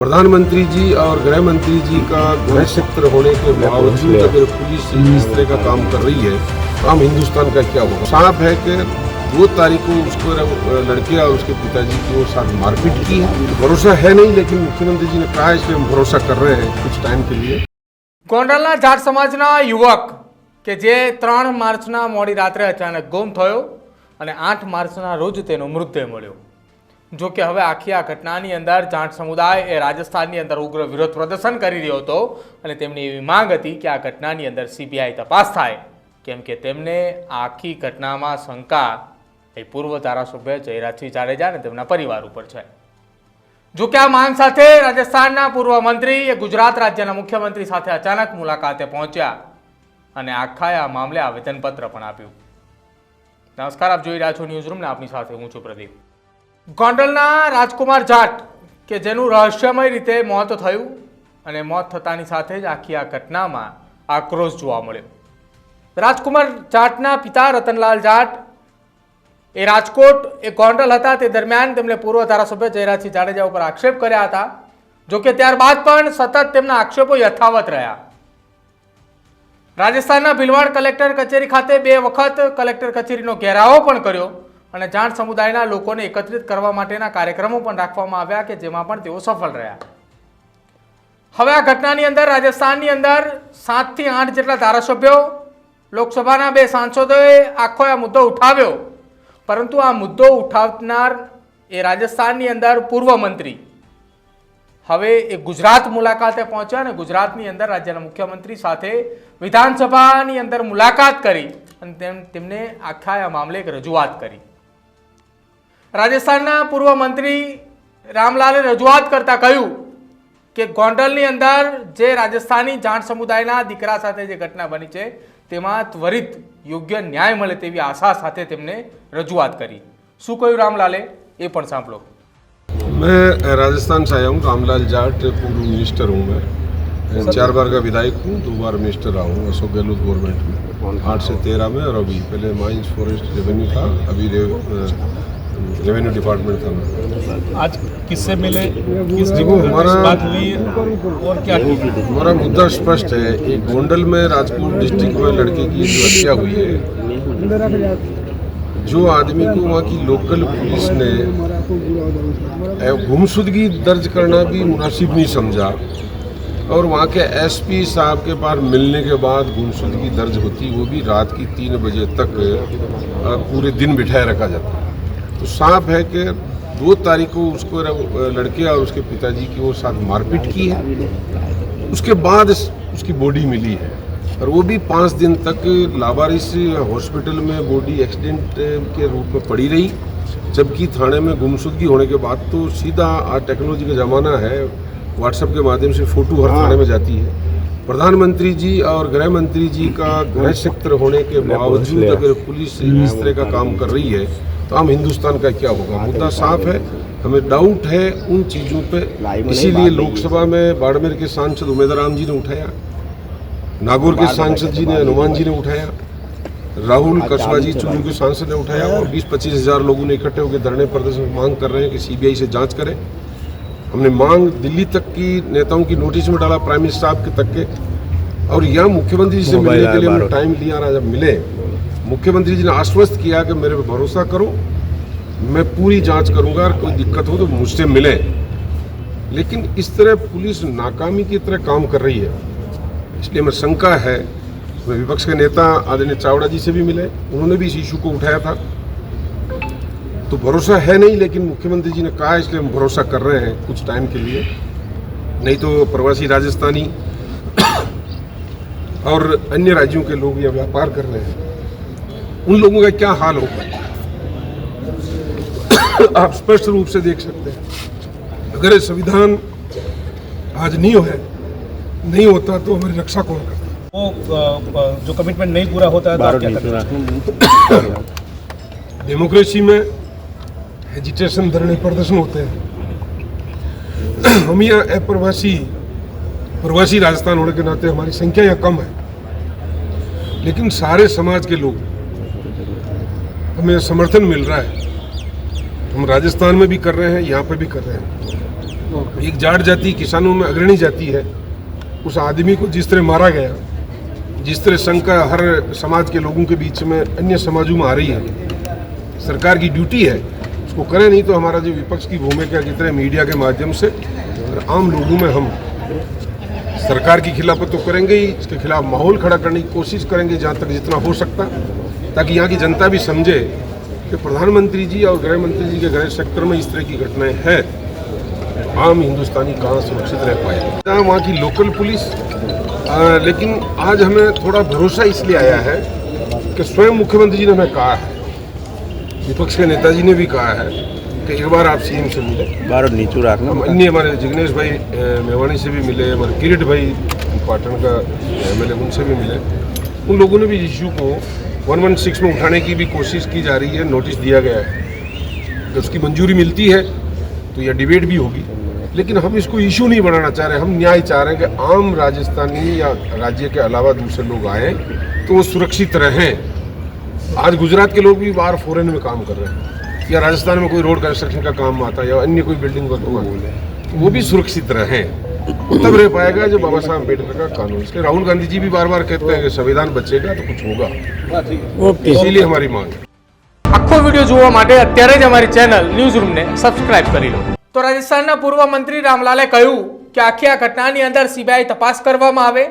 प्रधानमंत्री जी और गृह मंत्री जी का गृह क्षेत्र होने के बावजूद अगर पुलिस इस तरह का काम कर रही है तो हम हिंदुस्तान का क्या होगा साफ है कि दो तारीख को उसको लड़के और उसके पिताजी की वो साथ मारपीट की है भरोसा है नहीं लेकिन मुख्यमंत्री जी ने कहा है इसलिए हम भरोसा कर रहे हैं कुछ टाइम के लिए ગોંડલના જાટ સમાજના યુવક કે જે ત્રણ માર્ચના મોડી રાત્રે અચાનક ગુમ થયો અને આઠ માર્ચના રોજ તેનો મૃતદેહ મળ્યો જો કે હવે આખી આ ઘટનાની અંદર જાટ સમુદાય એ રાજસ્થાનની અંદર ઉગ્ર વિરોધ પ્રદર્શન કરી રહ્યો હતો અને તેમની એવી માંગ હતી કે આ ઘટનાની અંદર સીબીઆઈ તપાસ થાય. કેમ કે તેમને આખી ઘટનામાં શંકા એ પૂર્વ ધારાસભ્ય જયરાજસિંહ જાડેજા અને તેમના પરિવાર ઉપર છે. જો કે આ માંગ સાથે રાજસ્થાનના પૂર્વ મંત્રી એ ગુજરાત રાજ્યના મુખ્યમંત્રી સાથે અચાનક મુલાકાતે પહોંચ્યા અને આખાએ આ મામલે આવેદનપત્ર પણ આપ્યું. નમસ્કાર, આપ જોઈ રહ્યા છો ન્યૂઝ રૂમને. આપની સાથે હું છું પ્રદીપ. ગોંડલના રાજકુમાર જાટ, કે જેનું રહસ્યમય રીતે મોત થયું અને મોત થતાની સાથે જ આખી આ ઘટનામાં આક્રોશ જોવા મળ્યો. રાજકુમાર જાટના પિતા રતનલાલ જાટ, એ રાજકોટ, એ ગોંડલ હતા. તે દરમિયાન તેમણે પૂર્વ ધારાસભ્ય જયરાજસિંહ જાડેજા ઉપર આક્ષેપ કર્યા હતા. જો કે ત્યારબાદ પણ સતત તેમના આક્ષેપો યથાવત રહ્યા. રાજસ્થાનના ભીલવાડ કલેક્ટર કચેરી ખાતે બે વખત કલેક્ટર કચેરીનો ઘેરાવો પણ કર્યો. અને જાણ સમુદાયના લોકોને એકત્રિત કરવા માટેના કાર્યક્રમો પણ રાખવામાં આવ્યા કે જેમાં પણ તેઓ સફળ રહ્યા. હવે આ ઘટનાની અંદર રાજસ્થાનની અંદર સાતથી આઠ જેટલા ધારાસભ્યો, લોકસભાના બે સાંસદોએ આખો આ મુદ્દો ઉઠાવ્યો. પરંતુ આ મુદ્દો ઉઠાવનાર એ રાજસ્થાનની અંદર પૂર્વ મંત્રી. હવે એ ગુજરાત મુલાકાતે પહોંચ્યા અને ગુજરાતની અંદર રાજ્યના મુખ્યમંત્રી સાથે વિધાનસભાની અંદર મુલાકાત કરી અને તેમ તેમને આખા આ મામલે એક રજૂઆત કરી. રાજસ્થાનના પૂર્વ મંત્રી રામલાલે રજૂઆત કરતા કહ્યું કે ગોંડલની અંદર જે રાજસ્થાની જાણ સમુદાયના દીકરા સાથે જે ઘટના બની છે તેમાં ત્વરિત યોગ્ય ન્યાય મળે તેવી આશા સાથે તેમને રજૂઆત કરી શું કહ્યું રામલાલે એ પણ સાંભળો मैं राजस्थान से आया हूँ रामलाल जाट पूर्व मिनिस्टर हूँ मैं चार बार का विधायक हूँ दो बार मिनिस्टर रहा हूँ अशोक गहलोत गवर्नमेंट में आठ से तेरह में और अभी पहले माइंस फॉरेस्ट रेवेन्यू था अभी रेवेन्यू डिपार्टमेंट था। मैं आज किससे मिले? किस देखो, हमारा- बात हुई और क्या हमारा मुद्दा स्पष्ट है। एक गोंडल में राजकोट डिस्ट्रिक्ट में लड़के की जो हत्या हुई है जो आदमी को वहाँ की लोकल पुलिस ने गुमशुदगी दर्ज करना भी मुनासिब नहीं समझा। और वहाँ के एसपी साहब के पास मिलने के बाद गुमशुदगी दर्ज होती वो भी रात की तीन बजे तक पूरे दिन बिठाए रखा जाता। तो साफ़ है कि दो तारीख को उसको लड़के और उसके पिताजी की वो साथ मारपीट की है। उसके बाद उसकी बॉडी मिली है। और वो भी पाँच दिन तक लावारिस हॉस्पिटल में बॉडी एक्सीडेंट के रूप में पड़ी रही। जबकि थाने में गुमशुदगी होने के बाद तो सीधा आज टेक्नोलॉजी का ज़माना है। व्हाट्सएप के माध्यम से फ़ोटो हर थाने में जाती है। प्रधानमंत्री जी और गृह मंत्री जी का गृह क्षेत्र होने के बावजूद अगर पुलिस इस तरह का काम कर रही है तो हम हिंदुस्तान का क्या होगा? मुद्दा साफ़ है हमें डाउट है उन चीज़ों पे। इसीलिए लोकसभा में बाड़मेर के सांसद उमेद राम जी ने उठाया। नागौर के सांसद जी ने हनुमान जी ने उठाया। राहुल कसवा जी चुरू के सांसद ने उठाया और 20-25 हज़ार लोगों ने इकट्ठे होकर धरने प्रदर्शन मांग कर रहे हैं कि सीबीआई से जाँच करें। हमने मांग दिल्ली तक की नेताओं की नोटिस में डाला प्राइम मिनिस्टर साहब के तक के। और यहाँ मुख्यमंत्री जी से मिलने के लिए हमने टाइम लिया जब मिले। मुख्यमंत्री जी ने आश्वस्त किया कि मेरे पे भरोसा करो, मैं पूरी जाँच करूँगा और कोई दिक्कत हो तो मुझसे मिले। लेकिन इस तरह पुलिस नाकामी की तरह काम कर रही है, इसलिए मैं शंका है। मैं विपक्ष के नेता आदरणीय चावड़ा जी से भी मिले, उन्होंने भी इस इशू को उठाया था। तो भरोसा है नहीं, लेकिन मुख्यमंत्री जी ने कहा, इसलिए हम भरोसा कर रहे हैं कुछ टाइम के लिए। नहीं तो प्रवासी राजस्थानी और अन्य राज्यों के लोग यह व्यापार कर रहे हैं। उन लोगों का क्या हाल होगा? आप स्पष्ट रूप से देख सकते हैं। अगर ये संविधान आज नहीं हो है नहीं होता तो हमारी रक्षा कौन करता? वो जो कमिटमेंट नहीं पूरा होता है तो आप क्या करते डेमोक्रेसी में एजिटेशन धरने प्रदर्शन होते हैं। हम यहाँ अप्रवासी प्रवासी राजस्थान होने के नाते हमारी संख्या यहाँ कम है। लेकिन सारे समाज के लोग हमें समर्थन मिल रहा है। हम राजस्थान में भी कर रहे हैं यहाँ पर भी कर रहे हैं। एक जाट जाति किसानों में अग्रणी जाति है। उस आदमी को जिस तरह मारा गया जिस तरह शंका हर समाज के लोगों के बीच में अन्य समाजों में आ रही है सरकार की ड्यूटी है उसको करें नहीं तो हमारा जो विपक्ष की भूमिका की तरह मीडिया के माध्यम से और आम लोगों में हम सरकार की खिलाफत तो करेंगे ही इसके खिलाफ माहौल खड़ा करने की कोशिश करेंगे जहाँ तक जितना हो सकता। ताकि यहाँ की जनता भी समझे कि प्रधानमंत्री जी और गृह मंत्री जी के गृह सेक्टर में इस तरह की घटनाएँ हैं। आम हिंदुस्तानी कहाँ सुरक्षित रह पाए? वहाँ की लोकल पुलिस आ, लेकिन आज हमें थोड़ा भरोसा इसलिए आया है कि स्वयं मुख्यमंत्री जी ने हमें कहा है विपक्ष के नेताजी ने भी कहा है कि एक बार आप सीएम से मिले। बार नीचू रखना अन्य हमारे जिग्नेश भाई मेवाणी से भी मिले हमारे किरीट भाई पाटन का एमएलए उनसे भी मिले। उन लोगों ने भी इशू को 116 में उठाने की भी कोशिश की जा रही है नोटिस दिया गया है। कि उसकी मंजूरी मिलती है तो यह डिबेट भी होगी। लेकिन हम इसको इशू नहीं बनाना चाह रहे, हम न्याय चाह रहे हैं कि आम राजस्थानी या राज्य के अलावा दूसरे लोग आए तो वो सुरक्षित रहें। आज गुजरात के लोग भी बाहर फॉरेन में काम कर रहे हैं, या राजस्थान में कोई रोड कंस्ट्रक्शन का काम आता है, या अन्य कोई बिल्डिंग हुआ तो वो भी सुरक्षित रहें तब रह पाएगा जब बाबा साहब अम्बेडकर का कानून इसलिए राहुल गांधी जी भी बार बार कहते हैं कि संविधान बचेगा तो कुछ होगा ओके इसीलिए हमारी मांग है આખો વિડીયો જોવા માટે અત્યારે જ અમારી ચેનલ ન્યૂઝ રૂમને સબસ્ક્રાઇબ કરી લો તો રાજસ્થાનના પૂર્વ મંત્રી રામલાલે કહ્યું કે આખી આ ઘટનાની અંદર સીબીઆઈ તપાસ કરવામાં આવે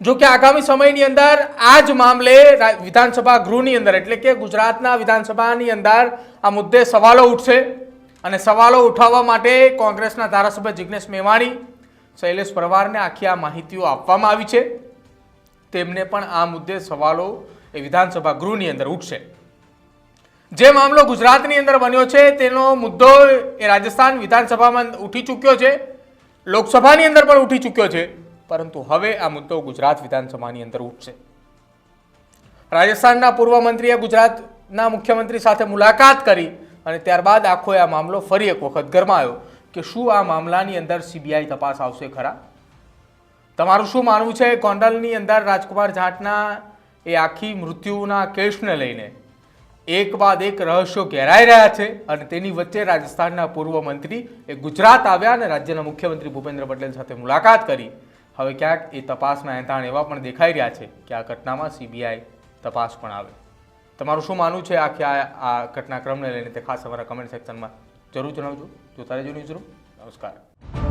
જો કે આગામી સમયની અંદર આ જ મામલે રા- વિધાનસભા ગૃહની અંદર એટલે કે ગુજરાતના વિધાનસભાની અંદર આ મુદ્દે સવાલો ઉઠશે અને સવાલો ઉઠાવવા માટે કોંગ્રેસના ધારાસભ્ય જિગ્નેશ મેવાણી, શૈલેષ પરવારને આખી આ માહિતીઓ આપવામાં આવી છે. તેમને પણ આ મુદ્દે સવાલો એ વિધાનસભા ગૃહની અંદર ઉઠશે. જે મામલો ગુજરાતની અંદર બન્યો છે, તેનો મુદ્દો એ રાજસ્થાન વિધાનસભામાં ઉઠી ચૂક્યો છે, લોકસભાની અંદર પણ ઉઠી ચૂક્યો છે, પરંતુ હવે આ મુદ્દો ગુજરાત વિધાનસભાની અંદર ઉઠશે. રાજસ્થાનના પૂર્વ મંત્રીએ ગુજરાતના મુખ્યમંત્રી સાથે મુલાકાત કરી અને ત્યારબાદ આખો આ મામલો ફરી એક વખત ગરમાયો કે શું આ મામલાની અંદર સીબીઆઈ તપાસ આવશે ખરા? તમારું શું માનવું છે ગોંડલની અંદર રાજકુમાર જાટના એ આખી મૃત્યુના કેસને લઈને એક બાદ એક રહસ્યો ઘેરાઈ રહ્યા છે અને તેની વચ્ચે રાજસ્થાનના પૂર્વ મંત્રી એ ગુજરાત આવ્યા અને રાજ્યના મુખ્યમંત્રી ભૂપેન્દ્ર પટેલ સાથે મુલાકાત કરી. હવે ક્યાંક એ તપાસના એંધાણ એવા પણ દેખાઈ રહ્યા છે કે આ ઘટનામાં સીબીઆઈ તપાસ પણ આવે. તમારું શું માનવું છે આખી આ આ ઘટનાક્રમને લઈને? તે ખાસ અમારા કમેન્ટ સેક્શનમાં જરૂર જણાવજો. જોતા રહેજો ન્યૂઝ રૂમ નમસ્કાર.